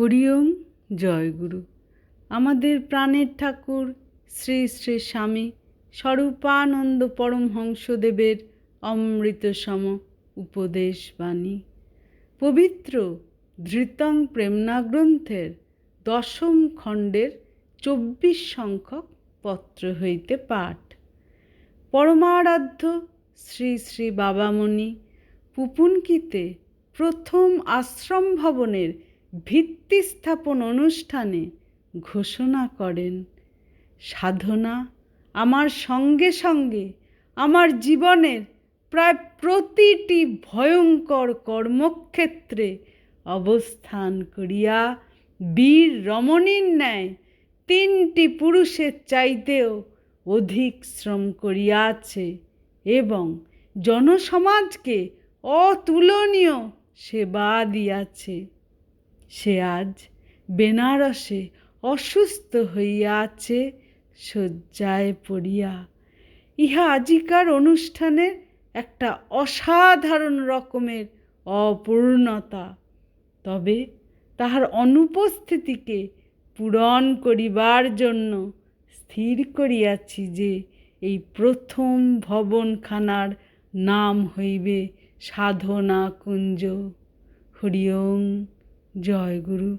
হরিওম জয়গুরু আমাদের প্রাণের ঠাকুর শ্রী শ্রী স্বামী স্বরূপানন্দ পরমহংসদেবের অমৃতসম উপদেশ বাণী। পবিত্র ধৃতং প্রেমনা গ্রন্থের দশম খণ্ডের চব্বিশ সংখ্যক পত্র হইতে পাঠ। পরমারাধ্য শ্রী শ্রী বাবামণি, পুপুনকিতে প্রথম আশ্রম ভবনের ভিত্তি স্থাপন অনুষ্ঠানে ঘোষণা করেন, সাধনা আমার সঙ্গে সঙ্গে আমার জীবনের প্রায় প্রতিটি ভয়ঙ্কর কর্মক্ষেত্রে অবস্থান করিয়া বীর রমণীর ন্যায় তিনটি পুরুষের চাইতেও অধিক শ্রম করিয়াছে এবং জনসমাজকে অতুলনীয় সেবা দিয়াছে। সে আজ বেনারসে অসুস্থ হইয়াছে, শয্যায় পড়িয়া। ইহা আজিকার অনুষ্ঠানের একটা অসাধারণ রকমের অপূর্ণতা। তবে তাহার অনুপস্থিতিকে পূরণ করিবার জন্য স্থির করিয়াছি যে এই প্রথম ভবনখানার নাম হইবে সাধনা কুঞ্জ হরিওম। জয় গুরু